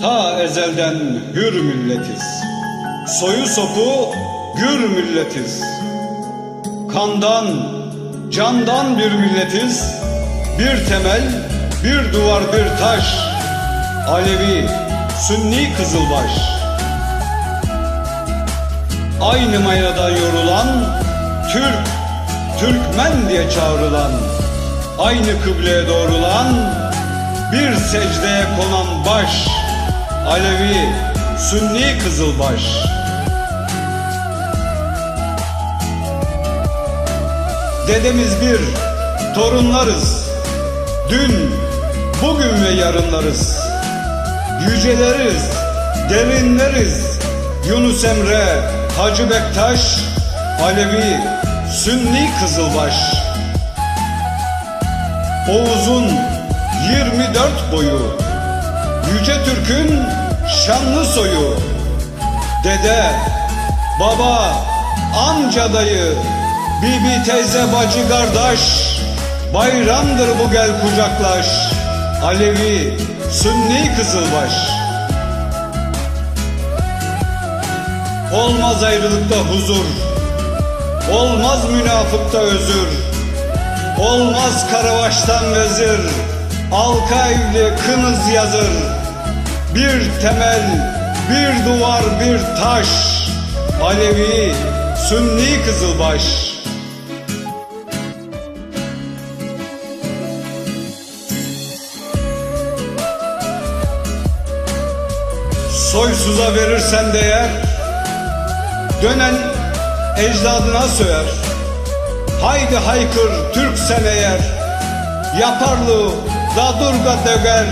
Ta ezelden hür milletiz. Soyu sopu gür milletiz. Kandan, candan bir milletiz. Bir temel, bir duvar, bir taş. Alevi, Sünni Kızılbaş. Aynı mayada yorulan Türk, Türkmen diye çağrılan Aynı kıbleye doğrulan Bir secdeye konan baş Alevi, Sünni Kızılbaş. Dedemiz bir, torunlarız. Dün, bugün ve yarınlarız. Yüceleriz, derinleriz. Yunus Emre, Hacı Bektaş Alevi, Sünni Kızılbaş. Oğuz'un 24 boyu Yüce Türk'ün şanlı soyu. Dede, baba, amca dayı Bibi teyze bacı kardeş Bayramdır bu gel kucaklaş Alevi, Sünni Kızılbaş. Olmaz ayrılıkta huzur Olmaz münafıkta özür Olmaz karabaştan vezir Alka evli kınız yazır Bir temel, bir duvar, bir taş. Alevi, Sünni Kızılbaş. Soysuza verirsen değer Dönen ecdadına söyer. Haydi haykır Türk sen eğer Yaparlı dadurga döger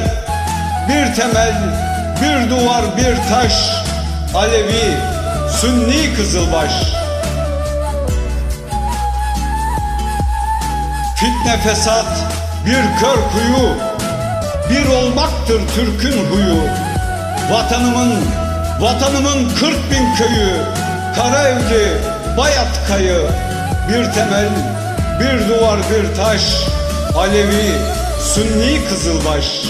Bir temel, bir duvar, bir taş. Alevi, Sünni Kızılbaş. Fitne fesat bir kör kuyu. Bir olmaktır Türk'ün huyu. Vatanımın, vatanımın kırk bin köyü. Karaevli, Bayat kayı. Bir temel, bir duvar, bir taş. Alevi, Sünni Kızılbaş.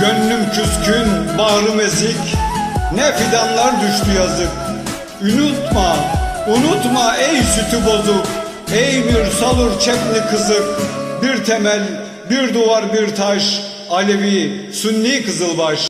Gönlüm küskün, bağrım ezik. Ne fidanlar düştü yazık. Unutma, unutma ey sütü bozuk. Ey bir salur çepli kızık. Bir temel, bir duvar, bir taş. Alevi, Sünni Kızılbaş